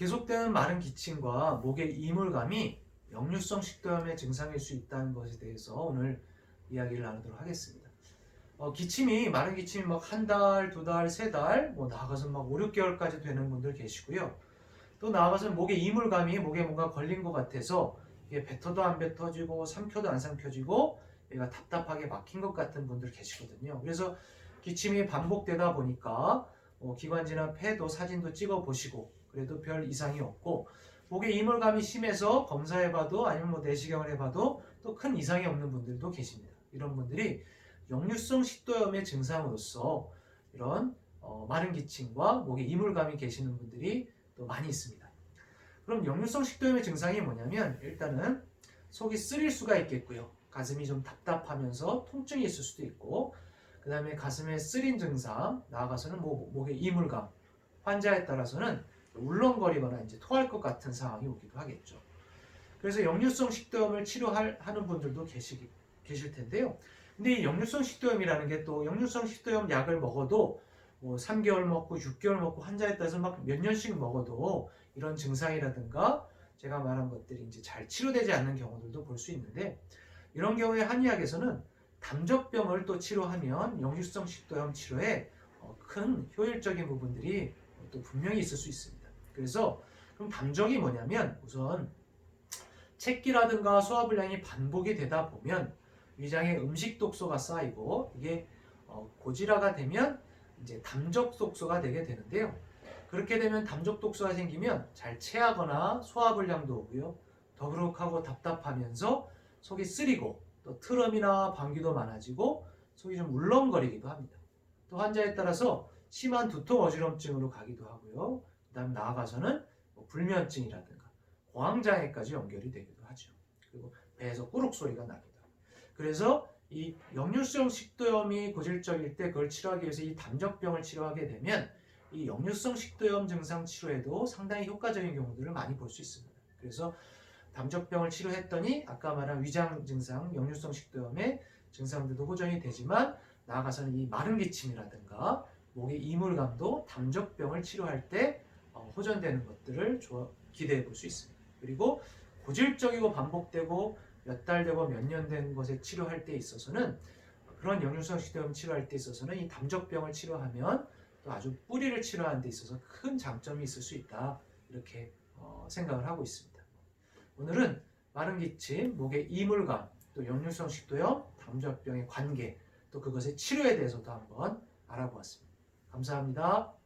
계속되는 마른 기침과 목의 이물감이 역류성 식도염의 증상일 수 있다는 것에 대해서 오늘 이야기를 나누도록 하겠습니다. 어, 기침이 마른 기침이 막 한 달, 두 달, 세 달, 뭐 나아가서 막 5, 6개월까지 되는 분들 계시고요. 또 나아가서 목에 이물감이 목에 뭔가 걸린 것 같아서 이게 뱉어도 안 뱉어지고 삼켜도 안 삼켜지고 얘가 답답하게 막힌 것 같은 분들 계시거든요. 그래서 기침이 반복되다 보니까 뭐 기관지나 폐도 사진도 찍어 보시고 그래도 별 이상이 없고 목에 이물감이 심해서 검사해봐도 아니면 뭐 내시경을 해봐도 또 큰 이상이 없는 분들도 계십니다. 이런 분들이 역류성 식도염의 증상으로서 이런 어, 마른 기침과 목에 이물감이 계시는 분들이 또 많이 있습니다. 그럼 역류성 식도염의 증상이 뭐냐면 일단은 속이 쓰릴 수가 있겠고요. 가슴이 좀 답답하면서 통증이 있을 수도 있고 그 다음에 가슴에 쓰린 증상 나아가서는 뭐, 목에 이물감 환자에 따라서는 울렁거리거나 이제 토할 것 같은 상황이 오기도 하겠죠. 그래서 역류성 식도염을 치료하는 분들도 계시, 계실 텐데요. 근데 이 역류성 식도염이라는 게 또 역류성 식도염 약을 먹어도 뭐 3개월 먹고 6개월 먹고 환자에 따라서 막 몇 년씩 먹어도 이런 증상이라든가 제가 말한 것들이 이제 잘 치료되지 않는 경우들도 볼 수 있는데 이런 경우에 한의학에서는 담적병을 또 치료하면 역류성 식도염 치료에 어, 큰 효율적인 부분들이 또 분명히 있을 수 있습니다. 그래서 그럼 담적이 뭐냐면 우선 체기라든가 소화불량이 반복이 되다 보면 위장에 음식 독소가 쌓이고 이게 어, 고지라가 되면 이제 담적 독소가 되게 되는데요. 그렇게 되면 담적 독소가 생기면 잘 체하거나 소화불량도 오고요. 더부룩하고 답답하면서 속이 쓰리고 또 트럼이나 방귀도 많아지고 속이 좀 울렁거리기도 합니다. 또 환자에 따라서 심한 두통 어지럼증으로 가기도 하고요. 그다음 나아가서는 뭐 불면증이라든가 공황장애까지 연결이 되기도 하죠. 그리고 배에서 꾸룩 소리가 나기도 하고. 그래서 이 역류성 식도염이 고질적일 때 그걸 치료하기 위해서 이 담적병을 치료하게 되면 이 역류성 식도염 증상 치료에도 상당히 효과적인 경우들을 많이 볼 수 있습니다. 그래서 담적병을 치료했더니 아까 말한 위장 증상, 역류성 식도염의 증상들도 호전이 되지만 나아가서는 이 마른 기침이라든가 목의 이물감도 담적병을 치료할 때 어, 호전되는 것들을 기대해 볼 수 있습니다. 그리고 고질적이고 반복되고 몇 달 되고 몇 년 된 것에 치료할 때 있어서는 그런 역류성 식도염 치료할 때 있어서는 이 담적병을 치료하면 또 아주 뿌리를 치료하는 데 있어서 큰 장점이 있을 수 있다 이렇게 어, 생각을 하고 있습니다. 오늘은 마른 기침, 목의 이물감, 또 역류성 식도염, 담적병의 관계, 또 그것의 치료에 대해서도 한번 알아보았습니다. 감사합니다.